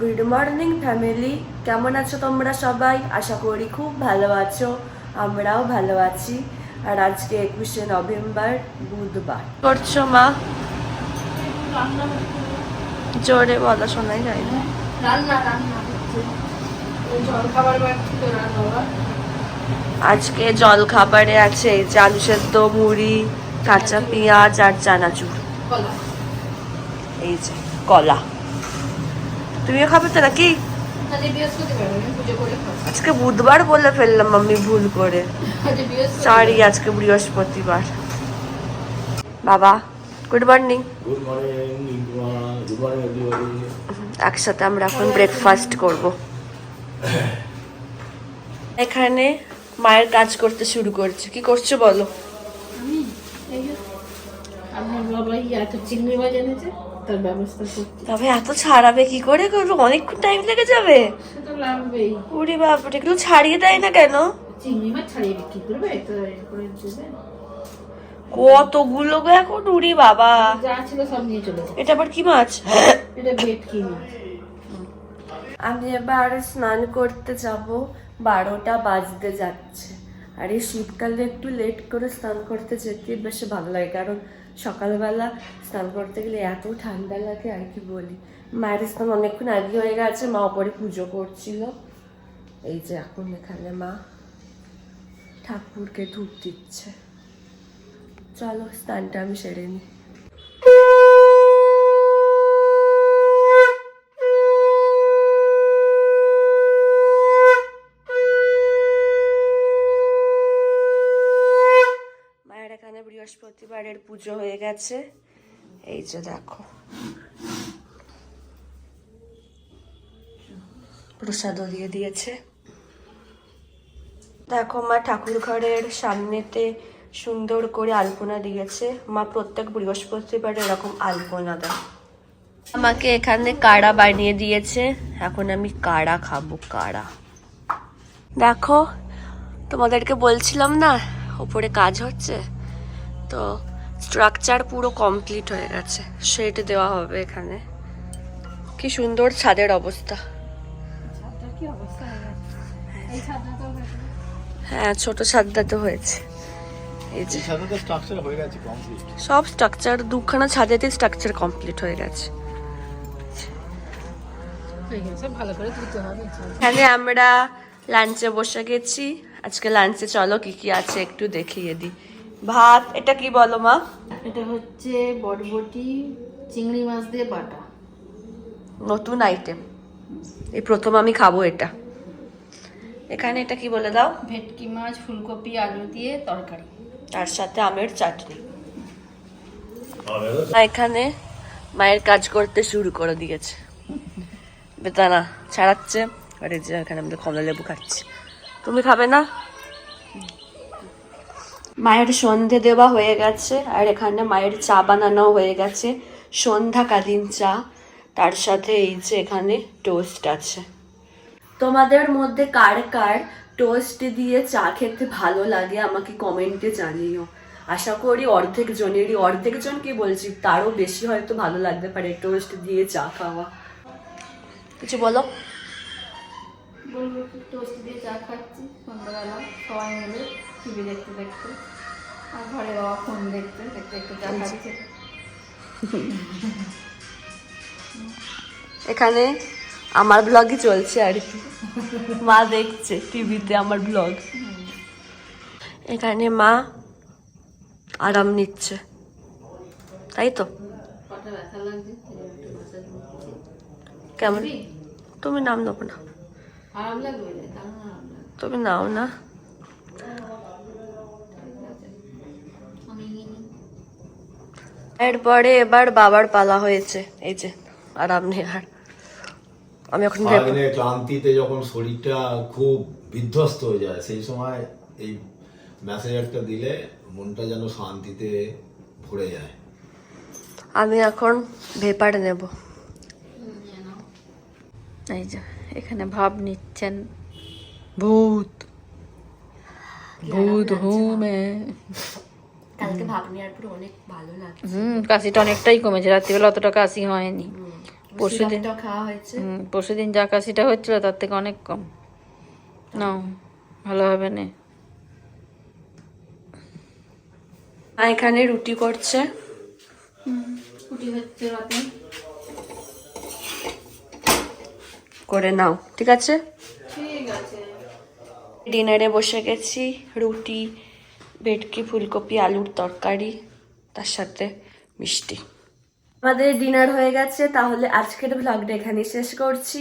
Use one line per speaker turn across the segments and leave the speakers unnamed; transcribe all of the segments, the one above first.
Good morning family কেমন আছো তোমরা সবাই? আশা করি খুব ভালো আছো। আমরাও ভালো আছি। আর আজকে একুশে নভেম্বর বুধবার। করছ মা? জোরে বলা শোনাই যায় না। আজকে জল খাবারে আছে এই যে আলু সেদ্ধ মুড়ি কাঁচা পেঁয়াজ আর চানাচুর। এই যে কলা। তুমিও খাবে তো নাকি?
আজকে
বুধবার বলে ফেললাম আমি ভুল করে। সরি আজকে বৃহস্পতিবার। বাবা গুড মর্নিং একসাথে আমরা এখন ব্রেকফাস্ট করব। এখানে মায়ের কাজ করতে শুরু করছে। কি করছ বলো
আমি এই যে আমার বাবা এত চিংড়ি মাছ এনেছে তার ব্যবস্থা করছি।
তবে এত ছাড়াবে কি করে? করবে অনেকক্ষণ টাইম লেগে যাবে।
সে তো লাগবেই।
ওরে বাপরে এগুলো ছাড়িয়ে দেয় না কেন?
চিংড়ি মাছ ছাড়িয়ে বিক্রি করবে তো দেবে।
কতগুলো গো এখন উড়ি বাবা।
যা ছিল সব নিয়ে চলে
এটা আবার কি মাছ?
এটা ভেটকি মাছ।
আমি এবার স্নান করতে যাব বারোটা বাজতে যাচ্ছে। আর এই শীতকালে একটু লেট করে স্নান করতে যেতে বেশ ভালো লাগে কারণ সকালবেলা স্নান করতে গেলে এত ঠান্ডা লাগে, আর কি বলি। মায়ের স্নান অনেকক্ষণ আগে হয়ে গেছে, মা ওপরে পুজো করছিল। এই যে এখন এখানে মা ঠাকুরকে ধূপ দিচ্ছে। চলো, স্নানটা আমি সেরে নিই মায়ের এখানে বৃহস্পতিবারের পুজো হয়ে গেছে। এই যে দেখো। প্রসাদও দিয়ে দিয়েছে। দেখো, মা ঠাকুর ঘরের সামনেতে সুন্দর করে আলপনা দিয়েছে। মা, প্রত্যেক বৃহস্পতিবার এরকম আলপনা দেয়। আমাকে এখানে কাড়া বানিয়ে দিয়েছে। এখন আমি কাড়া খাব, কাড়া। দেখো, তোমাদেরকে বলছিলাম না, ওপরে কাজ হচ্ছে? তো স্ট্রাকচার পুরো কমপ্লিট হয়ে গেছে। শেড দেওয়া হবে এখানে। কি সুন্দর ছাদের অবস্থা।
অবস্থা হয়ে।
হ্যাঁ। ছোট ছাদটা তো হয়েছে। এই যে
সাথে তো স্ট্রাকচার হয়ে গেছে কমপ্লিট
সব স্ট্রাকচার দুখানা ছাদেতে স্ট্রাকচার কমপ্লিট হয়ে গেছে।
হয়ে গেছে ভালো করে ধুতে হবে।
এখানে আমরা লাঞ্চে বসে গেছি। আজকে লাঞ্চে চলো কি কি আছে একটু দেখিয়ে দিই। ভাত এটা কি বলো মা?
এটা হচ্ছে বটবটি চিংড়ি মাছ দিয়ে বাটা।
নতুন আইটেম এই প্রথম আমি খাব এটা। এখানে এটা কি বলে দাও?
ভেটকি মাছ ফুলকপি আলু দিয়ে তরকারি।
তার সাথে আমের চাটনি। মা এখানে মায়ের কাজ করতে শুরু করে দিয়েছে। বেতানা ছাড়াচ্ছে। আর এই যে এখানে আমাদের কমলা লেবু খাচ্ছি। তুমি খাবে না? মায়ের সন্ধে দেওয়া হয়ে গেছে, আর এখানে মায়ের চা বানানো হয়ে গেছে, সন্ধ্যাকালীন চা। তার সাথে এই যে এখানে টোস্ট আছে। তোমাদের মধ্যে কার কার টোস্ট দিয়ে চা খেতে ভালো লাগে আমাকে কমেন্টে জানিও। আশা করি অর্ধেক জনেরই, অর্ধেক জন কি বলছি, তারও বেশি হয়তো ভালো লাগতে পারে টোস্ট দিয়ে চা খাওয়া। কিছু বলো?
টোস্ট দিয়ে চা খাচ্ছি সন্ধ্যাবেলা, সবাই মিলে। টিভি দেখতে দেখতে আর ঘরে বাবা ফোন দেখতে দেখতে একটু চা খাচ্ছে
এখানে আমার ব্লগই চলছে আর কি। মা দেখছে টিভিতে আমার ব্লগ এখানে মা আরাম নিচ্ছে। তাই তো। কেমন? তুমি? নাম নেব না। তুমি নাও না। এরপরে এবার বাবার পালা হয়েছে। এই যে আরাম নেওয়ার আমি এখন ভেবে
ক্লান্তিতে যখন শরীরটা খুব বিধ্বস্ত হয়ে যায় সেই সময় এই মেসেজারটা দিলে মনটা যেন শান্তিতে ভরে যায়।
আমি এখন ভেপার নেব।
এই যে এখানে ভাব নিচ্ছেন। ভূত। ভূত হুমে।
কালকে ভাব নেওয়ার পরে অনেক ভালো লাগে
হুম কাশিটা অনেকটাই কমেছে। রাত্রিবেলা অতটা কাশি হয়নি। পরশুদিন
খাওয়া হয়েছে।
হুম, পরশুদিন যা কাশিটা হচ্ছিল তার থেকে অনেক কম। না ভালো হবে না।
মা এখানে রুটি করছে।
ছুটি হচ্ছে রাতে।
করে নাও ঠিক আছে?
ঠিক আছে।
ডিনারে বসে গেছি রুটি ভেটকি, ফুলকপি, আলুর তরকারি, তার সাথে মিষ্টি। আমাদের ডিনার হয়ে গেছে, তাহলে আজকের ভ্লগটা এখানে শেষ করছি।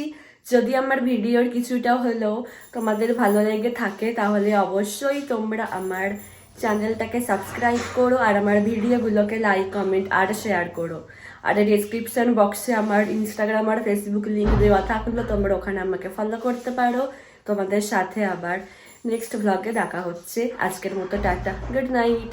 যদি আমার ভিডিওর কিছুটা হলেও তোমাদের ভালো লেগে থাকে, তাহলে অবশ্যই তোমরা আমার চ্যানেলটাকে সাবস্ক্রাইব করো আর আমার ভিডিওগুলোকে লাইক কমেন্ট আর শেয়ার করো। আর ডিসক্রিপশন বক্সে আমার ইনস্টাগ্রাম আর ফেসবুক লিঙ্ক দেওয়া থাকল, তোমরা ওখানে আমাকে ফলো করতে পারো। তোমাদের সাথে আবার নেক্সট ভ্লগে দেখা হচ্ছে। আজকের মতো টাটা। Good night